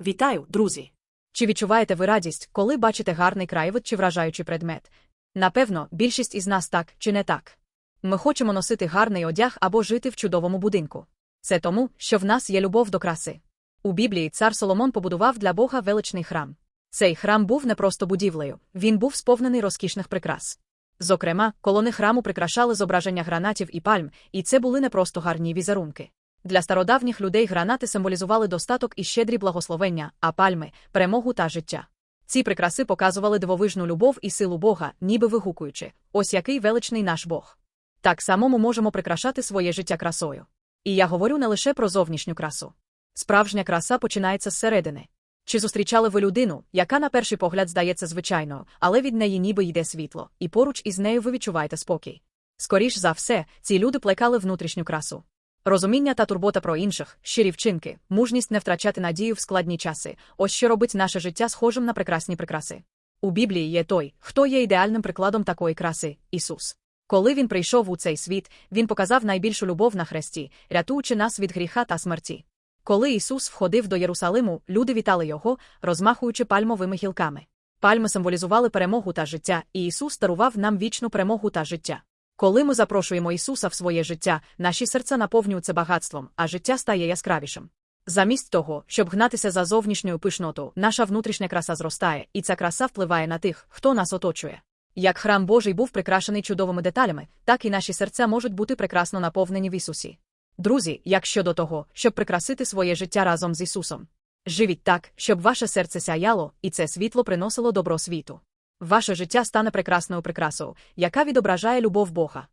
Вітаю, друзі! Чи відчуваєте ви радість, коли бачите гарний краєвид чи вражаючий предмет? Напевно, більшість із нас так чи не так. Ми хочемо носити гарний одяг або жити в чудовому будинку. Це тому, що в нас є любов до краси. У Біблії цар Соломон побудував для Бога величний храм. Цей храм був не просто будівлею, він був сповнений розкішних прикрас. Зокрема, колони храму прикрашали зображення гранатів і пальм, і це були не просто гарні візерунки. Для стародавніх людей гранати символізували достаток і щедрі благословення, а пальми перемогу та життя. Ці прикраси показували дивовижну любов і силу Бога, ніби вигукуючи ось який величний наш Бог. Так само ми можемо прикрашати своє життя красою. І я говорю не лише про зовнішню красу. Справжня краса починається зсередини. Чи зустрічали ви людину, яка на перший погляд здається звичайною, але від неї ніби йде світло, і поруч із нею ви відчуваєте спокій? Скоріш за все, ці люди плекали внутрішню красу. Розуміння та турбота про інших, щирі вчинки, мужність не втрачати надію в складні часи ось що робить наше життя схожим на прекрасні прикраси. У Біблії є той, хто є ідеальним прикладом такої краси Ісус. Коли він прийшов у цей світ, він показав найбільшу любов на хресті, рятуючи нас від гріха та смерті. Коли Ісус входив до Єрусалиму, люди вітали його, розмахуючи пальмовими гілками. Пальми символізували перемогу та життя, і Ісус дарував нам вічну перемогу та життя. Коли ми запрошуємо Ісуса в своє життя, наші серця наповнюються багатством, а життя стає яскравішим. Замість того, щоб гнатися за зовнішньою пишноту, наша внутрішня краса зростає, і ця краса впливає на тих, хто нас оточує. Як храм Божий був прикрашений чудовими деталями, так і наші серця можуть бути прекрасно наповнені в Ісусі. Друзі, як щодо того, щоб прикрасити своє життя разом з Ісусом. Живіть так, щоб ваше серце сяяло, і це світло приносило добро світу. Ваше життя стане прекрасною прикрасою, яка відображає любов Бога.